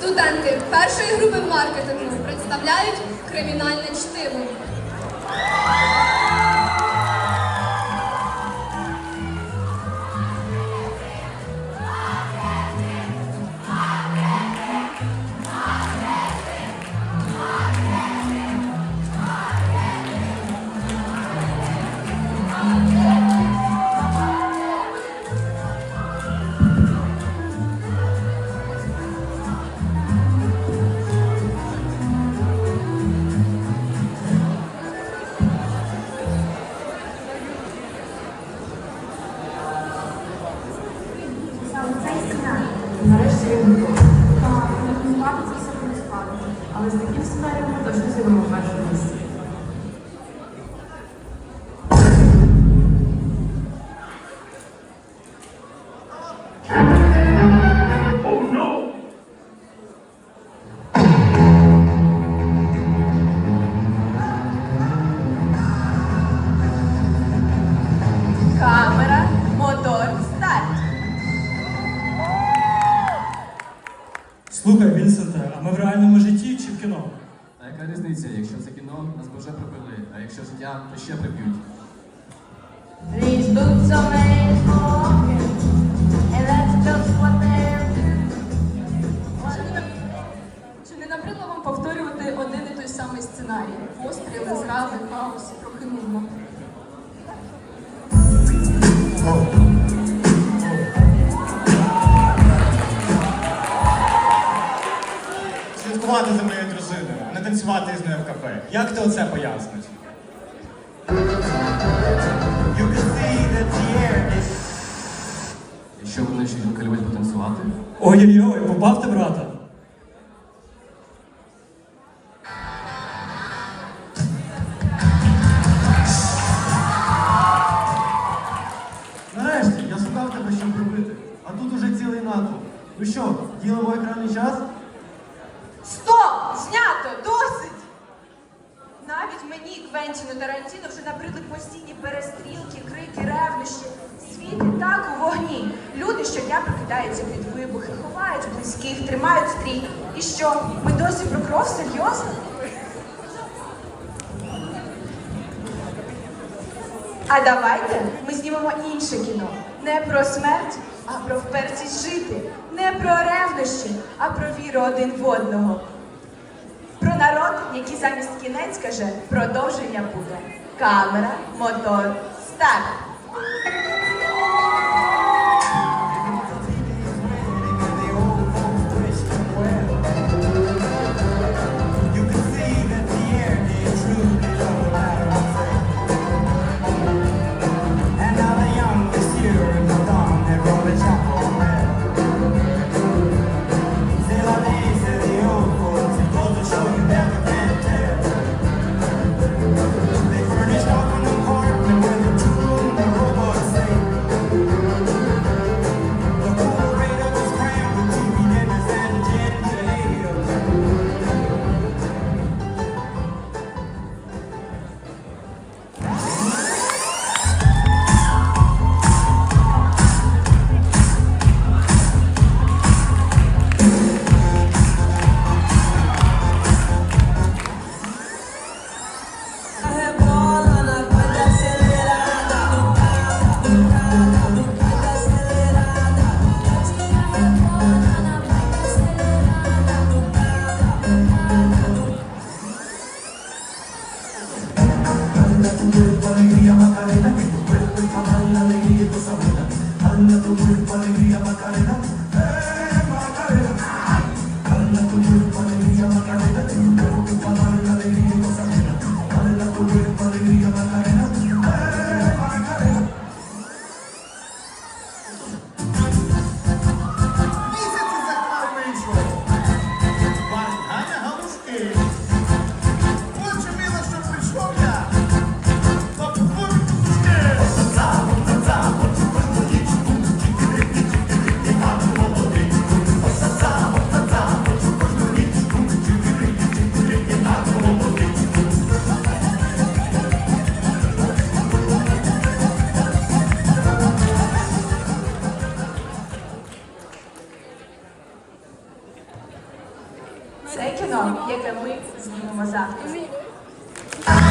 Студенти першої групи маркетингу представляють кримінальне чтиво. Але з таким сценарієм ми точно зробимо перше місце. Камера, мотор, старт. Слухай, Вінсенте, а ми в реальному житті чи в кіно? А яка різниця? Якщо це кіно, нас би вже прибили, а якщо життя, то ще приб'ють. These boots are made for walking, and that's just what they're Чи не, набридло вам повторювати один і той самий сценарій? Постріли, зради, хаос, трохи Слідкувати за моєю дружиною, а не танцювати з нею в кафе. Як ти оце поясниш? І що вони ще жінка любить потанцювати? Ой-ой-ой, побавте брата. Нарешті, я шукав тебе, щоб прибити. А тут уже цілий натовп. Ну що, ділимо екранний час? Стоп! Знято! Досить! Навіть мені, Квентіну Тарантіно, вже набридли постійні перестрілки, крики, ревнощі. Світ і так у вогні. Люди щодня прокидаються під вибухи, ховають близьких, тримають стрій. І що? Ми досі про кров серйозно? А давайте ми знімемо інше кіно. Не про смерть, а про впертість жити. Не про ревнощі, а про віру один в одного. Про народ, який замість кінець каже, продовження буде. Камера, мотор, старт. Кіно, яке ми знімемо завтра.